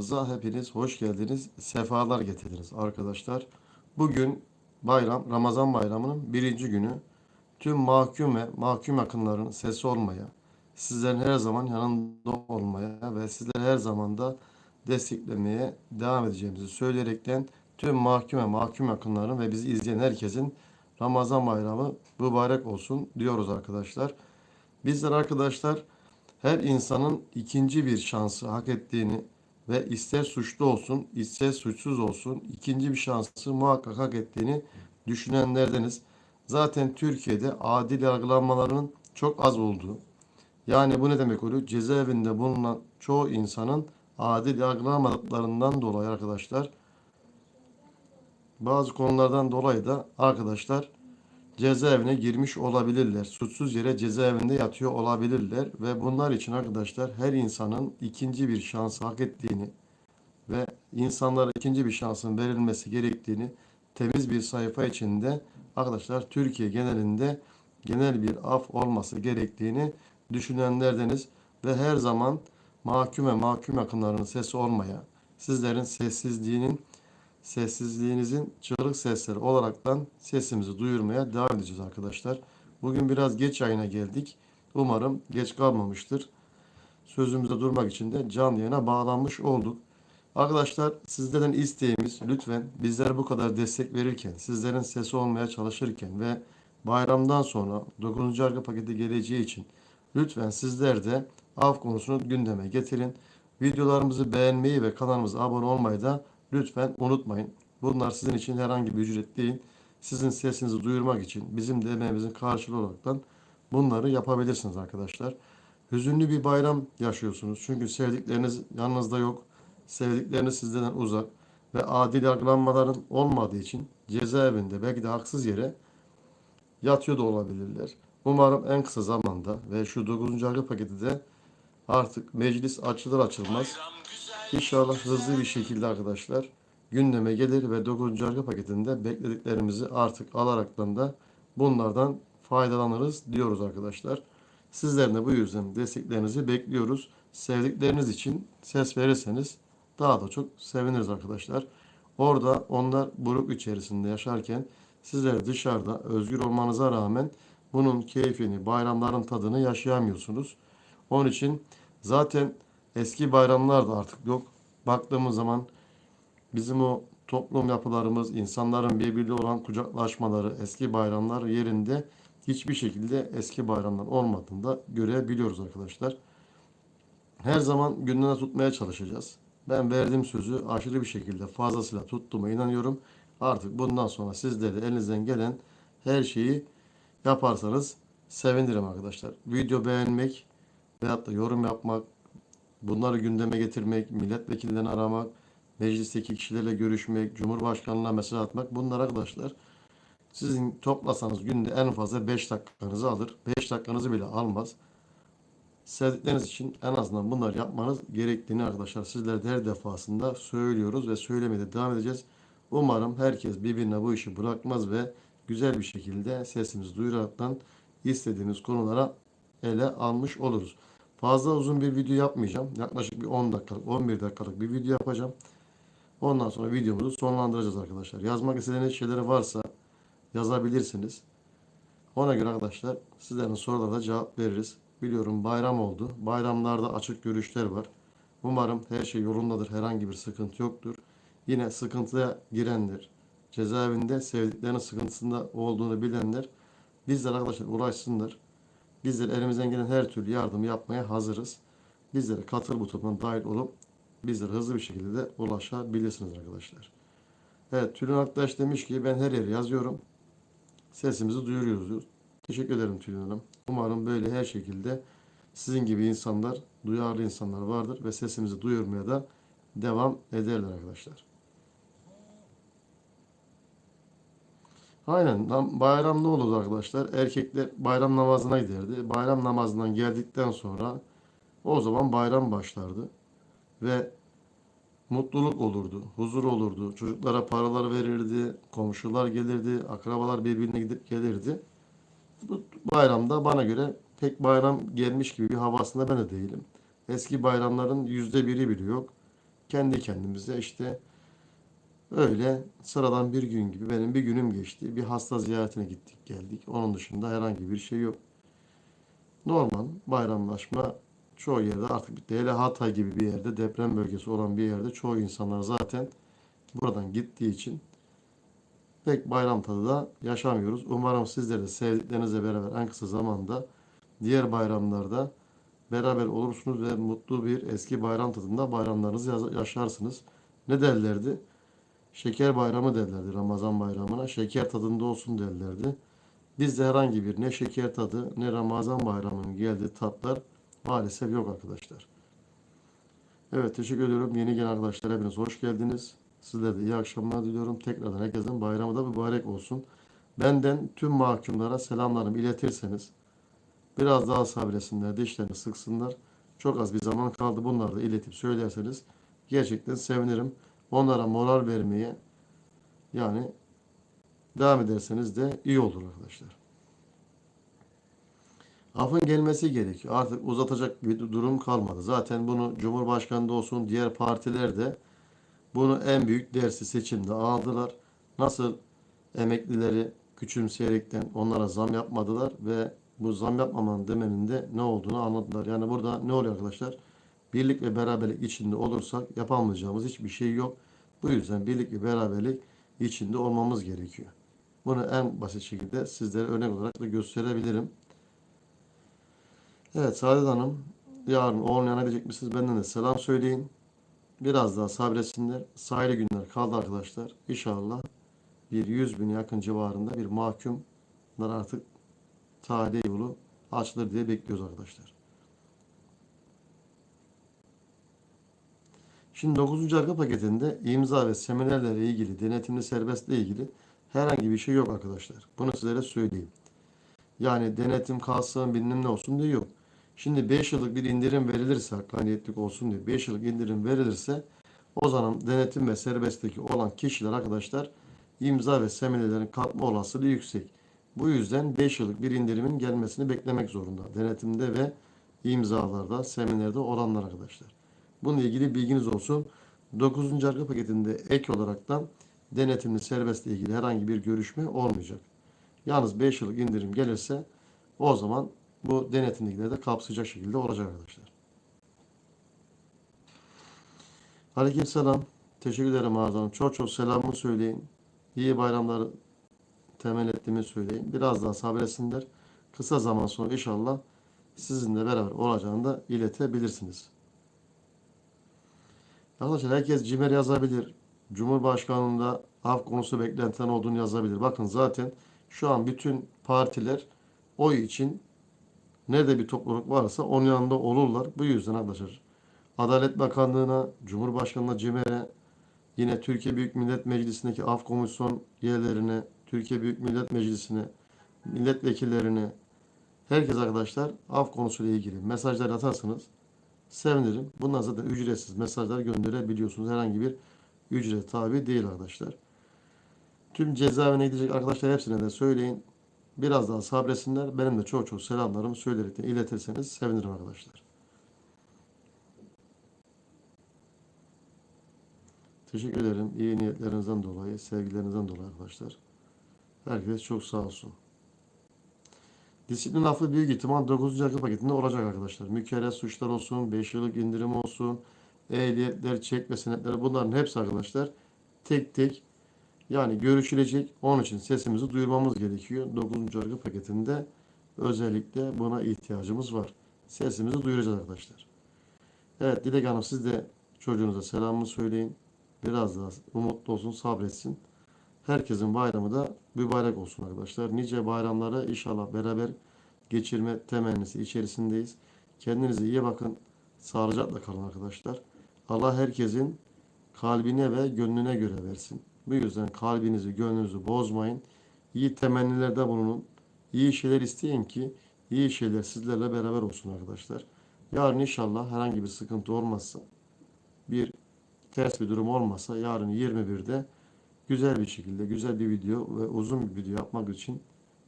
kanalımıza hepiniz hoş geldiniz. Sefalar getirdiniz arkadaşlar. Bugün bayram, Ramazan bayramının birinci günü. Tüm mahkum ve mahkum yakınların sesi olmaya, sizlerin her zaman yanında olmaya ve sizleri her zaman da desteklemeye devam edeceğimizi söyleyerekten tüm mahkum ve mahkum yakınların ve bizi izleyen herkesin Ramazan bayramı mübarek olsun diyoruz arkadaşlar. Bizler arkadaşlar her insanın ikinci bir şansı hak ettiğini ve ister suçlu olsun, ister suçsuz olsun ikinci bir şansı muhakkak hak ettiğini düşünenlerdeniz. Zaten Türkiye'de adil yargılanmalarının çok az olduğu, yani bu ne demek oluyor? Cezaevinde bulunan çoğu insanın adil yargılanmadıklarından dolayı arkadaşlar bazı konulardan dolayı da arkadaşlar cezaevine girmiş olabilirler. Suçsuz yere cezaevinde yatıyor olabilirler ve bunlar için arkadaşlar her insanın ikinci bir şans hak ettiğini ve insanlara ikinci bir şansın verilmesi gerektiğini temiz bir sayfa içinde arkadaşlar Türkiye genelinde genel bir af olması gerektiğini düşünenlerdeniz ve her zaman mahkum ve mahkum yakınlarının sesi olmaya, sizlerin sessizliğinin sessizliğinizin çığlık sesleri olaraktan sesimizi duyurmaya devam edeceğiz arkadaşlar. Bugün biraz geç yayına geldik. Umarım geç kalmamıştır. Sözümüzde durmak için de canlı yayına bağlanmış olduk. Arkadaşlar sizlerden isteğimiz lütfen bizlere bu kadar destek verirken, sizlerin sesi olmaya çalışırken ve bayramdan sonra 9. arka paketi geleceği için lütfen sizler de av konusunu gündeme getirin. Videolarımızı beğenmeyi ve kanalımıza abone olmayı da Lütfen unutmayın. Bunlar sizin için herhangi bir ücret değil. Sizin sesinizi duyurmak için bizim de emeğimizin karşılığı olaraktan bunları yapabilirsiniz arkadaşlar. Hüzünlü bir bayram yaşıyorsunuz. Çünkü sevdikleriniz yanınızda yok. Sevdikleriniz sizden uzak. Ve adil yargılanmaların olmadığı için cezaevinde belki de haksız yere yatıyor da olabilirler. Umarım en kısa zamanda ve şu 9. arka paketi de artık meclis açılır açılmaz İnşallah hızlı bir şekilde arkadaşlar gündeme gelir ve 9. arka paketinde beklediklerimizi artık alaraktan da bunlardan faydalanırız diyoruz arkadaşlar. Sizlerin de bu yüzden desteklerinizi bekliyoruz. Sevdikleriniz için ses verirseniz daha da çok seviniriz arkadaşlar. Orada onlar buruk içerisinde yaşarken sizler dışarıda özgür olmanıza rağmen bunun keyfini, bayramların tadını yaşayamıyorsunuz. Onun için zaten Eski bayramlar da artık yok. Baktığımız zaman bizim o toplum yapılarımız, insanların birbiriyle olan kucaklaşmaları, eski bayramlar yerinde hiçbir şekilde eski bayramlar olmadığını da görebiliyoruz arkadaşlar. Her zaman gündeme tutmaya çalışacağız. Ben verdiğim sözü aşırı bir şekilde fazlasıyla tuttuğuma inanıyorum. Artık bundan sonra sizler de elinizden gelen her şeyi yaparsanız sevinirim arkadaşlar. Video beğenmek veyahut da yorum yapmak, Bunları gündeme getirmek, milletvekillerini aramak, meclisteki kişilerle görüşmek, cumhurbaşkanına mesaj atmak bunlar arkadaşlar sizin toplasanız günde en fazla 5 dakikanızı alır. 5 dakikanızı bile almaz. Sevdikleriniz için en azından bunları yapmanız gerektiğini arkadaşlar sizler de her defasında söylüyoruz ve söylemeye de devam edeceğiz. Umarım herkes birbirine bu işi bırakmaz ve güzel bir şekilde sesimizi duyuraraktan istediğimiz konulara ele almış oluruz. Fazla uzun bir video yapmayacağım. Yaklaşık bir 10 dakikalık, 11 dakikalık bir video yapacağım. Ondan sonra videomuzu sonlandıracağız arkadaşlar. Yazmak istediğiniz şeyleri varsa yazabilirsiniz. Ona göre arkadaşlar sizlerin sorularına cevap veririz. Biliyorum bayram oldu. Bayramlarda açık görüşler var. Umarım her şey yolundadır. Herhangi bir sıkıntı yoktur. Yine sıkıntıya girenler, cezaevinde sevdiklerinin sıkıntısında olduğunu bilenler bizler arkadaşlar uğraşsınlar. Bizler elimizden gelen her türlü yardımı yapmaya hazırız. Bizlere katıl butonuna dahil olup bizlere hızlı bir şekilde de ulaşabilirsiniz arkadaşlar. Evet Tülin arkadaş demiş ki ben her yere yazıyorum. Sesimizi duyuruyoruz. Teşekkür ederim Tülin Hanım. Umarım böyle her şekilde sizin gibi insanlar, duyarlı insanlar vardır ve sesimizi duyurmaya da devam ederler arkadaşlar. Aynen bayram ne olurdu arkadaşlar? Erkekler bayram namazına giderdi. Bayram namazından geldikten sonra o zaman bayram başlardı. Ve mutluluk olurdu, huzur olurdu. Çocuklara paralar verirdi, komşular gelirdi, akrabalar birbirine gidip gelirdi. Bu bayramda bana göre pek bayram gelmiş gibi bir havasında ben de değilim. Eski bayramların yüzde biri bile yok. kendi kendimize işte öyle sıradan bir gün gibi benim bir günüm geçti. Bir hasta ziyaretine gittik geldik. Onun dışında herhangi bir şey yok. Normal bayramlaşma çoğu yerde artık bitti. Hele Hatay gibi bir yerde deprem bölgesi olan bir yerde çoğu insanlar zaten buradan gittiği için pek bayram tadı da yaşamıyoruz. Umarım sizler de sevdiklerinizle beraber en kısa zamanda diğer bayramlarda beraber olursunuz ve mutlu bir eski bayram tadında bayramlarınızı yaşarsınız. Ne derlerdi? Şeker bayramı derlerdi Ramazan bayramına. Şeker tadında olsun derlerdi. Bizde herhangi bir ne şeker tadı ne Ramazan bayramının geldiği tatlar maalesef yok arkadaşlar. Evet teşekkür ediyorum. Yeni gelen arkadaşlar hepiniz hoş geldiniz. Sizlere de iyi akşamlar diliyorum. Tekrardan herkesin bayramı da mübarek olsun. Benden tüm mahkumlara selamlarımı iletirseniz biraz daha sabresinler, dişlerini sıksınlar. Çok az bir zaman kaldı. Bunları da iletip söylerseniz gerçekten sevinirim. Onlara moral vermeye yani devam ederseniz de iyi olur arkadaşlar. Afın gelmesi gerekiyor. Artık uzatacak bir durum kalmadı. Zaten bunu Cumhurbaşkanı da olsun diğer partiler de bunu en büyük dersi seçimde aldılar. Nasıl emeklileri küçümseyerekten onlara zam yapmadılar ve bu zam yapmamanın demenin de ne olduğunu anladılar. Yani burada ne oluyor arkadaşlar? Birlik ve beraberlik içinde olursak yapamayacağımız hiçbir şey yok. Bu yüzden birlik ve beraberlik içinde olmamız gerekiyor. Bunu en basit şekilde sizlere örnek olarak da gösterebilirim. Evet Saadet Hanım, yarın olmayan misiniz? Benden de selam söyleyin. Biraz daha sabretsinler. Sayılı günler kaldı arkadaşlar. İnşallah bir 100 bin yakın civarında bir mahkumlar artık tahliye yolu açılır diye bekliyoruz arkadaşlar. Şimdi 9. arka paketinde imza ve seminerlerle ilgili, denetimli serbestle ilgili herhangi bir şey yok arkadaşlar. Bunu sizlere söyleyeyim. Yani denetim kalsın bilmem ne olsun diye yok. Şimdi 5 yıllık bir indirim verilirse, hakkaniyetlik olsun diye 5 yıllık indirim verilirse o zaman denetim ve serbestteki olan kişiler arkadaşlar imza ve seminerlerin kalkma olasılığı yüksek. Bu yüzden 5 yıllık bir indirimin gelmesini beklemek zorunda. Denetimde ve imzalarda, seminerde olanlar arkadaşlar. Bununla ilgili bilginiz olsun. 9. arka paketinde ek olaraktan denetimli serbestle ilgili herhangi bir görüşme olmayacak. Yalnız 5 yıllık indirim gelirse o zaman bu denetimlikleri de kapsayacak şekilde olacak arkadaşlar. Aleykümselam. Teşekkür ederim Arzu. Çok çok selamımı söyleyin. İyi bayramları temenni ettiğimi söyleyin. Biraz daha sabretsinler. Kısa zaman sonra inşallah sizinle beraber olacağını da iletebilirsiniz. Arkadaşlar herkes cimer yazabilir. Cumhurbaşkanlığında af konusu beklentilen olduğunu yazabilir. Bakın zaten şu an bütün partiler oy için nerede bir topluluk varsa onun yanında olurlar. Bu yüzden arkadaşlar Adalet Bakanlığı'na, Cumhurbaşkanı'na, CİMER'e, yine Türkiye Büyük Millet Meclisi'ndeki af komisyon üyelerine, Türkiye Büyük Millet Meclisi'ne, milletvekillerine, herkes arkadaşlar af konusuyla ilgili mesajlar atarsanız sevinirim. Bunlar zaten ücretsiz mesajlar gönderebiliyorsunuz. Herhangi bir ücret tabi değil arkadaşlar. Tüm cezaevine gidecek arkadaşlar hepsine de söyleyin. Biraz daha sabretsinler. Benim de çok çok selamlarımı söyleyerek de iletirseniz sevinirim arkadaşlar. Teşekkür ederim. İyi niyetlerinizden dolayı, sevgilerinizden dolayı arkadaşlar. Herkes çok sağ olsun. Disiplin affı büyük ihtimal 9. arka paketinde olacak arkadaşlar. Mükerrer suçlar olsun, 5 yıllık indirim olsun, ehliyetler, çek ve senetleri bunların hepsi arkadaşlar tek tek yani görüşülecek. Onun için sesimizi duyurmamız gerekiyor. 9. arka paketinde özellikle buna ihtiyacımız var. Sesimizi duyuracağız arkadaşlar. Evet Dilek Hanım siz de çocuğunuza selamını söyleyin. Biraz daha umutlu olsun, sabretsin. Herkesin bayramı da mübarek olsun arkadaşlar. Nice bayramları inşallah beraber geçirme temennisi içerisindeyiz. Kendinize iyi bakın. Sağlıcakla kalın arkadaşlar. Allah herkesin kalbine ve gönlüne göre versin. Bu yüzden kalbinizi, gönlünüzü bozmayın. İyi temennilerde bulunun. İyi şeyler isteyin ki iyi şeyler sizlerle beraber olsun arkadaşlar. Yarın inşallah herhangi bir sıkıntı olmazsa bir ters bir durum olmazsa yarın 21'de güzel bir şekilde güzel bir video ve uzun bir video yapmak için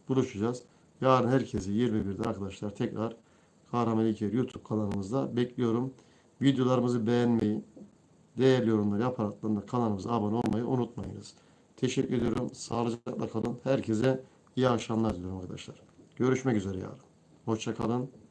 buluşacağız. Yarın herkesi 21'de arkadaşlar tekrar Kahraman İlker YouTube kanalımızda bekliyorum. Videolarımızı beğenmeyi, değerli yorumlar yaparak da kanalımıza abone olmayı unutmayınız. Teşekkür ediyorum. Sağlıcakla kalın. Herkese iyi akşamlar diliyorum arkadaşlar. Görüşmek üzere yarın. Hoşça kalın.